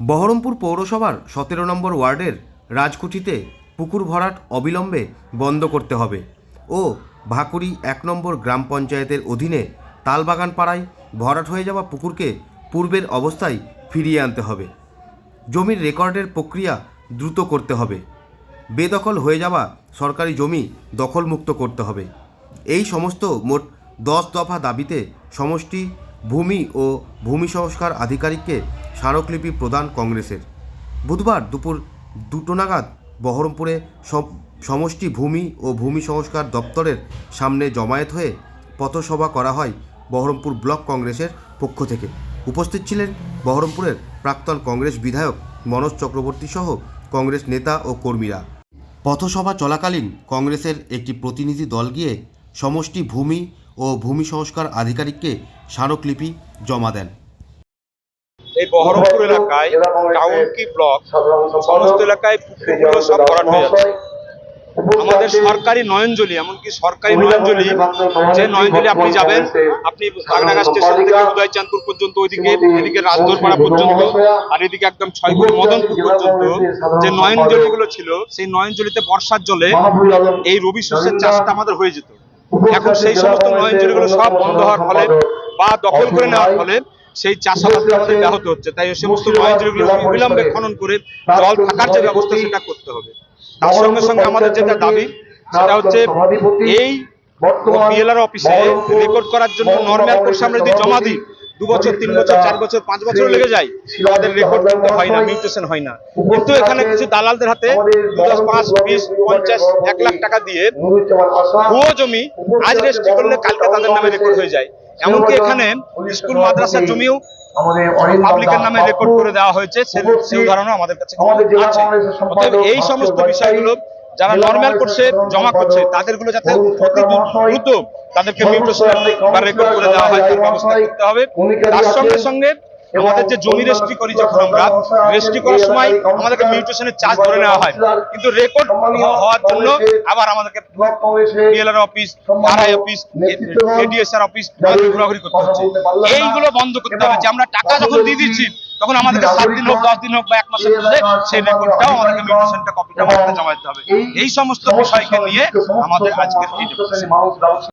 বহরমপুর পৌরসভার সতেরো নম্বর ওয়ার্ডের রাজকুঠিতে পুকুর ভরাট অবিলম্বে বন্ধ করতে হবে ও ভাকুরি এক নম্বর গ্রাম পঞ্চায়েতের অধীনে তালবাগান পাড়ায় ভরাট হয়ে যাওয়া পুকুরকে পূর্বের অবস্থায় ফিরিয়ে আনতে হবে। জমির রেকর্ডের প্রক্রিয়া দ্রুত করতে হবে। বেদখল হয়ে যাওয়া সরকারি জমি দখলমুক্ত করতে হবে। এই সমস্ত মোট দশ দফা দাবিতে সমষ্টি ভূমি ও ভূমি সংস্কার আধিকারিককে স্মারকলিপি প্রদান কংগ্রেসের। বুধবার দুপুর দুটো নাগাদ বহরমপুরে সমষ্টি ভূমি ও ভূমি সংস্কার দপ্তরের সামনে জমায়েত হয়ে পথসভা করা হয় বহরমপুর ব্লক কংগ্রেসের পক্ষ থেকে। উপস্থিত ছিলেন বহরমপুরের প্রাক্তন কংগ্রেস বিধায়ক মনোজ চক্রবর্তী সহ কংগ্রেস নেতা ও কর্মীরা। পথসভা চলাকালীন কংগ্রেসের একটি প্রতিনিধি দল গিয়ে সমষ্টি ভূমি ও ভূমি সংস্কার আধিকারিককে স্মারকলিপি জমা দেন। এই বহরমপুর এলাকায় টাউন কি ব্লক সমস্ত এলাকায় পুকুরগুলো সব ভরাট হয়ে যাচ্ছে আমাদের সরকারি নয়নজলি এমনকি সরকারি নয়নজলি যে নয়নজলি আপনি যাবেন আপনি বাগনাঘাট স্টেশন থেকে উদয়চাঁদপুর পর্যন্ত ওইদিকে এদিকে রাজদরপাড়া পর্যন্ত আর এদিকে একদম ছয়গুড়ি মদনপুর পর্যন্ত যে নয়নজলিগুলো ছিল সেই নয়নজলিতে বর্ষার জলে এই রবি শস্যের চাষটা আমাদের হয়ে যেত। এখন সেই সমস্ত নয়নজলিগুলো সব বন্ধ হওয়ার ফলে বা দখল করে নেওয়ার ফলে সেই চাষাবাদটা আমাদের ব্যাহত হচ্ছে। তাই এই সমস্ত নয়নজলিগুলো অবিলম্বে খনন করে জল থাকার যে ব্যবস্থা সেটা করতে হবে। তার সঙ্গে সঙ্গে আমাদের যেটা দাবি সেটা হচ্ছে এই বিএলআর অফিসে রেকর্ড করার জন্য নর্মাল কোর্স আমরা যদি জমা দিই দু বছর তিন বছর চার বছর পাঁচ বছর লেগে যায়। আমাদের রেকর্ড কিন্তু হয় না মিউটেশন হয় না। কিন্তু এখানে কিছু দালালদের হাতে দু দশ পাঁচ বিশ পঞ্চাশ এক লাখ টাকা দিয়ে ভুয়ো জমি আজ রেজিস্ট্রি করলে কালকে তাদের নামে রেকর্ড হয়ে যায়? এমনকি এখানে স্কুল মাদ্রাসার জমিও পাবলিকের নামে রেকর্ড করে দেওয়া হয়েছে। সেই উদাহরণও আমাদের কাছে আছে। অতএব এই সমস্ত বিষয়গুলো যারা নর্মাল করছে জমা করছে তাদেরগুলো যাতে দ্রুত তাদেরকে মিউটেশন বা রেকর্ড করে দেওয়া হয় তার ব্যবস্থা করতে হবে। তার সঙ্গে সঙ্গে আমাদের যে জমি রেজিস্ট্রি করি যখন আমরা রেজিস্ট্রি করার সময় আমাদেরকে মিউটেশনের চার্জ ধরে নেওয়া হয়। কিন্তু রেকর্ড হওয়ার জন্য আবার আমাদেরকে BLR office RI office ADSR office ঘোরাঘুরি করতে হচ্ছে। এইগুলো বন্ধ করতে হবে যে আমরা টাকা যখন দিয়ে দিচ্ছি তখন আমাদেরকে সাত দিন হোক দশ দিন হোক বা এক মাসের মধ্যে সেই রেকর্ডটাও আমাদেরকে মিউটেশনটা কপিটা আমাদেরকে জমা দিতে হবে এই সমস্ত বিষয়কে নিয়ে আমাদের আজকের এই।